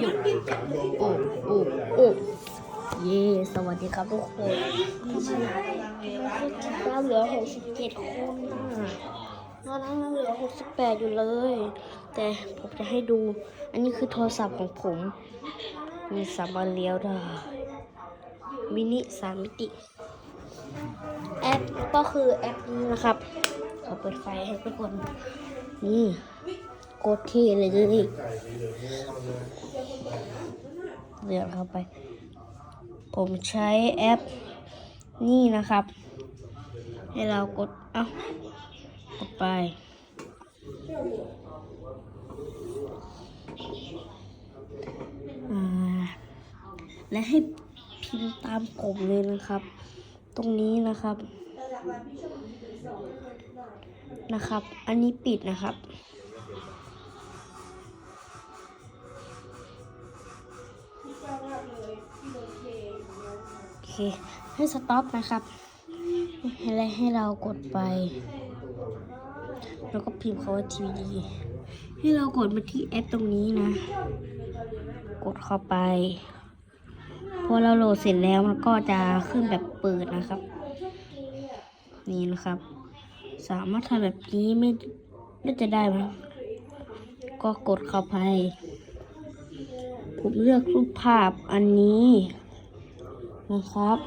หยุดโอ้โอ้โอ้เย่สวัสดีครับทุกคนน้ำเหลือหกสิบเจ็ดคนน่ะตอนนั้นเหลือหกสิบแปดอยู่เลย แต่ผมจะให้ดู อันนี้คือโทรศัพท์ของผม มีสามารถเลี้ยวได้มินิสามมิติ แอปก็คือแอปนี้นะครับขอเปิดไฟให้ทุกคน นี่โคตรเท่เลย เลื่อนเข้าไป ผมใช้แอปนี่นะครับ ให้เรากด เอ้ากดไป และให้พิมพ์ตามผมเลยนะครับ ตรงนี้นะครับนะครับ อันนี้ปิดนะครับ โอเค ให้สต็อปนะครับ ให้ให้เรากดไป แล้วก็พิมพ์คำว่าทีวีดีให้เรากดมาที่แอปตรงนี้นะ กดเข้าไป พอเราโหลดเสร็จแล้วมันก็จะขึ้นแบบเปิดนะครับ นี่นะครับ สามารถทำแบบนี้ไม่ไม่จะได้ไหมก็กดเข้าไป ผมเลือกรูปภาพอันนี้นะครับ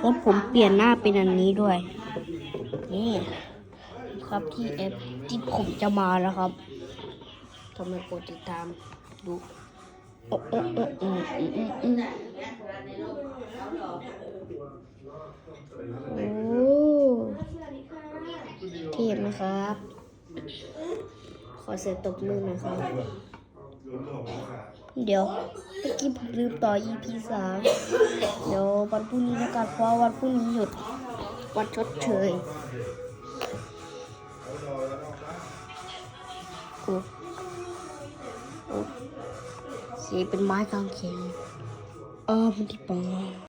แล้วผมเปลี่ยนหน้าเป็นอันนี้ด้วย นี่ครับที่แอปที่ผมจะมาแล้วครับทำไมกดติดตามดูโอ้โอ้โอ้อืมอืมอืมอืมโอ้เทียบนะครับ ขอเสียงตบมือหนะครับ เดี๋ยวเมื่อกี้ผมลืมต่อ EP สามเดี๋ยววันพรุ่งนี้แล้วกันเพราะว่าวันพรุ่งนี้หยุดวันชดเชยโอ้โอ้สีเป็นไม้กางเขนเออมันที่ปอง